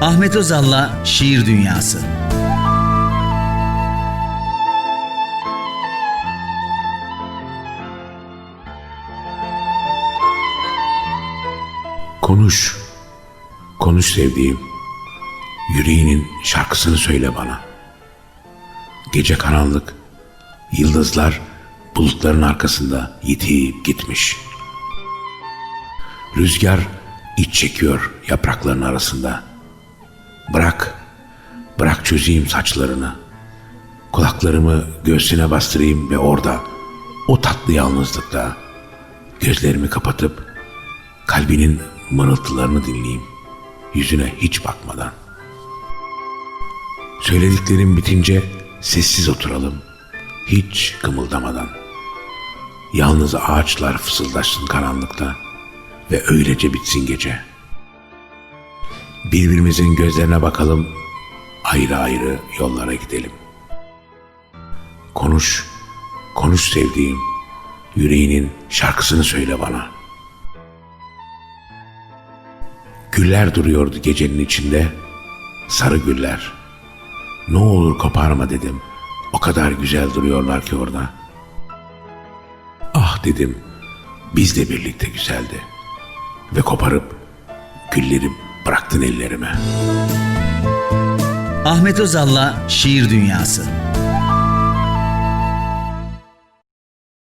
Ahmet Özal'la Şiir Dünyası. Konuş, konuş sevdiğim. Yüreğinin şarkısını söyle bana. Gece karanlık, yıldızlar bulutların arkasında yitip gitmiş. Rüzgar iç çekiyor yaprakların arasında. Bırak, bırak çözeyim saçlarını. Kulaklarımı göğsüne bastırayım ve orada, o tatlı yalnızlıkta gözlerimi kapatıp kalbinin mırıltılarını dinleyeyim. Yüzüne hiç bakmadan. Söylediklerim bitince sessiz oturalım. Hiç kımıldamadan. Yalnız ağaçlar fısıldaşsın karanlıkta ve öylece bitsin gece. Birbirimizin gözlerine bakalım, ayrı ayrı yollara gidelim. Konuş, konuş sevdiğim, yüreğinin şarkısını söyle bana.'' Güller duruyordu gecenin içinde. Sarı güller. Ne olur koparma dedim. O kadar güzel duruyorlar ki orada. Ah dedim. Biz de birlikte güzeldi. Ve koparıp gülleri bıraktın ellerime. Ahmet Özal'la Şiir Dünyası.